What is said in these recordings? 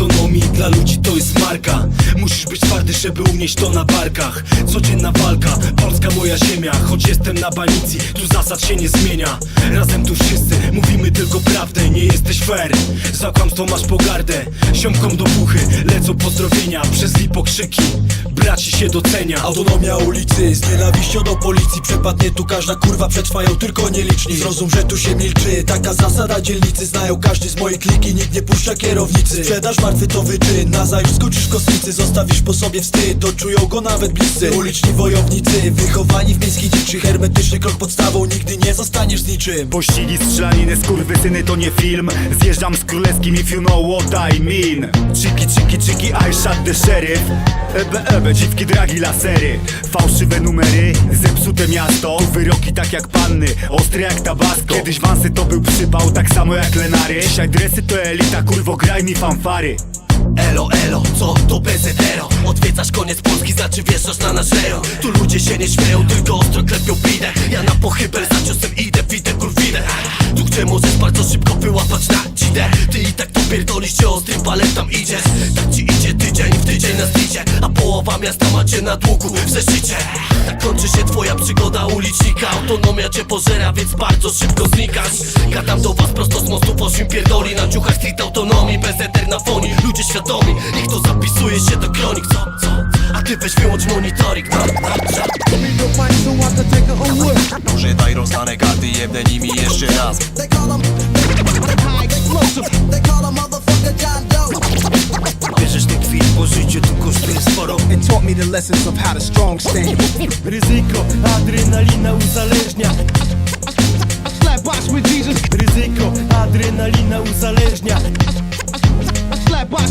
autonomii dla ludzi to jest marka. Musisz być twardy, żeby unieść to na barkach. Codzienna walka, Polska moja ziemia Choć jestem na banicji, tu zasad się nie zmienia. Razem tu wszyscy, mówimy tylko prawdę Nie jesteś fair, za kłamstwo masz pogardę Siomkom do puchy, lecą pozdrowienia Przez lipokrzyki, braci się docenia. Autonomia ulicy z nienawiścią do policji. Przepadnie tu każda kurwa, przetrwają tylko nieliczni. Zrozum, że tu się milczy, taka zasada dzielnicy Znają każdy z mojej kliki, nikt nie puszcza kierownicy. Sprzedaż martwy to wyczyn, na zajutrz skoczysz kosmicy. Zostawisz po sobie wstyd, doczują go nawet bliscy. Uliczni wojownicy, wychowani w miejskiej dziczy. Hermetyczny krok podstawą, nigdy nie zostaniesz z niczym Pościgi, strzelaniny, skurwysyny to nie film. Zjeżdżam z królewskim if you know what I mean. Chiki, chiki, chiki, I shot the sheriff. Ebe, ebe, dziwki, dragi, lasery. Fałszywe numery, zepsute miasto. Wyroki tak jak panny, ostre jak tabasco. Kiedyś wansy to był przypał, tak samo jak Lenary. Dzisiaj dresy to elita, kurwo, graj mi fanfary Elo, elo, co to bezedero Odwiedzasz koniec Polski, wjeżdżasz na nasz rejon Tu ludzie się nie śmieją, tylko ostro klepią bidę Ja na pochybel za ciosem idę, widzę kurwinę. Tu gdzie możesz bardzo szybko wyłapać na dzidę. Ty i tak to pierdolisz, że ostrym palem tam idziesz Tak ci idzie tydzień w tydzień na zlicie A połowa miasta macie na długu w zeszycie. Tak kończy się twoja przygoda ulicznika Autonomia cię pożera, więc bardzo szybko znikasz. Gadam do was prosto z mostu, poszłym pierdoli Na ciuchach street autonomii, bez na Ludzie świadomi, niech to zapisuje się do kronik Co, co? A ty weź wyłącz monitoring, no, no, Używaj rozdane karty, jebnę nimi jeszcze raz They call him high explosive. They call him motherfucker John Doe. Bierzesz ten kwit, bo życie tu kosztuje sporo and taught me the lessons of how to strong stand. Ryzyko, adrenalina uzależnia I slap box with Jesus. Ryzyko, adrenalina uzależnia I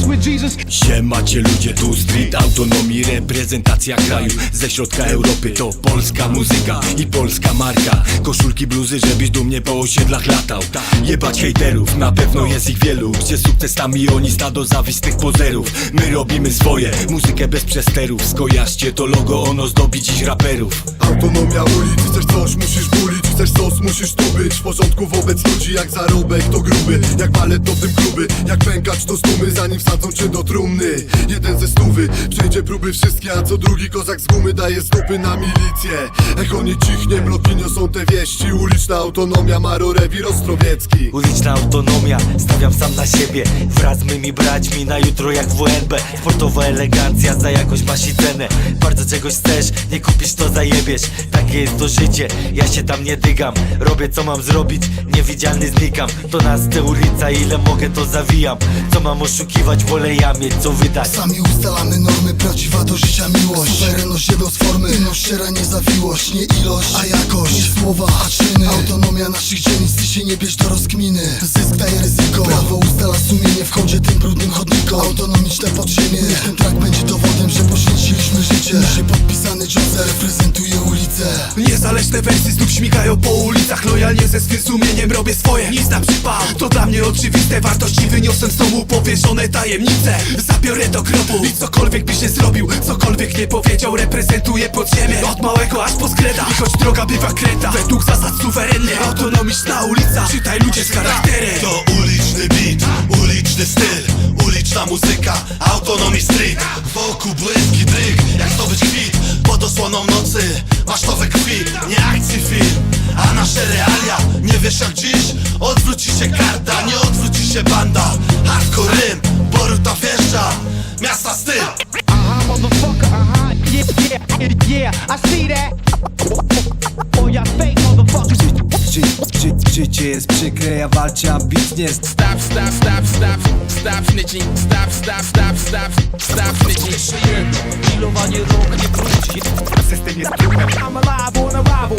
with Jesus. Siemacie ludzie, tu street autonomii, reprezentacja kraju. Ze środka Europy to polska muzyka i polska marka. Koszulki, bluzy, żebyś dumnie po osiedlach latał. Jebać hejterów, na pewno jest ich wielu. Gdzie sukcesami oni stado zawistych pozerów. My robimy swoje, muzykę bez przesterów. Skojarzcie to logo, ono zdobi dziś raperów Autonomia ulic, chcesz coś, musisz bulić Chcesz sos, musisz tu być. W porządku wobec ludzi, jak zarobek to gruby. Jak balet to w tym kluby, jak pękacz to stumy Zanim wsadzą cię do trumny. Jeden ze stówy, przejdzie próby wszystkie A co drugi kozak z gumy daje stopy na milicję. Echo nie cichnie, mloki niosą te wieści. Uliczna autonomia, Maro Rewir Ostrowiecki Uliczna autonomia, stawiam sam na siebie. Wraz z mymi braćmi na jutro jak WNB Sportowa elegancja, za jakość i cenę. Bardzo czegoś chcesz, nie kupisz to Takie jest to życie, ja się tam nie dygam Robię co mam zrobić, niewidzialny znikam. To nas te ulica, ile mogę to zawijam. Co mam oszukiwać, wolę ja mieć co wydać. Sami ustalamy normy, prawdziwa do życia miłość. Suwerenność jedną z formy, ino szczera nie zawiłość Nie ilość, a jakość, nie słowa, a czyny. Autonomia naszych dzielnic, ty się nie bierz do rozkminy. Zysk daje ryzyko, prawo ustala sumienie W tym brudnym chodnikom, autonomiczne podziemie. Niech ten track będzie dowodem, że poświęciliśmy życie. Niżej podpisany Joseph reprezentuje Niezależne wersy znów śmigają po ulicach. Lojalnie ze swym sumieniem robię swoje. Nic na przypał, to dla mnie oczywiste. Wartości wyniosłem z domu powieszone tajemnice. Zabiorę do grobu. I cokolwiek by się zrobił Cokolwiek nie powiedział, reprezentuję podziemie. Od małego aż po skreda. I choć droga bywa kręta Według zasad suwerennie. Autonomiczna ulica, czytaj ludzie z charakterem. To uliczny beat, uliczny styl. Uliczna muzyka, autonomii street Wokół błyski dryg, jak zdobyć kwit. Pod osłoną nocy, masz to we krwi Nie akcji film, a nasze realia Nie wiesz jak dziś, odwróci się karta Nie odwróci się banda Hardcore rym, Boruta wjeżdża Miasta styl Uh-huh, motherfucker. Uh-huh. Yeah, yeah, yeah. I see that. Oh, y'all fake motherfuckers. Ży, ży, życie jest przykre, ja walczę ambitnie Stop, stop, stop, stop, stop snitching. Stop, stop, stop, stop, stop snitching. Ilowanie rąk nie wróci системі стріпер А мала або на вабу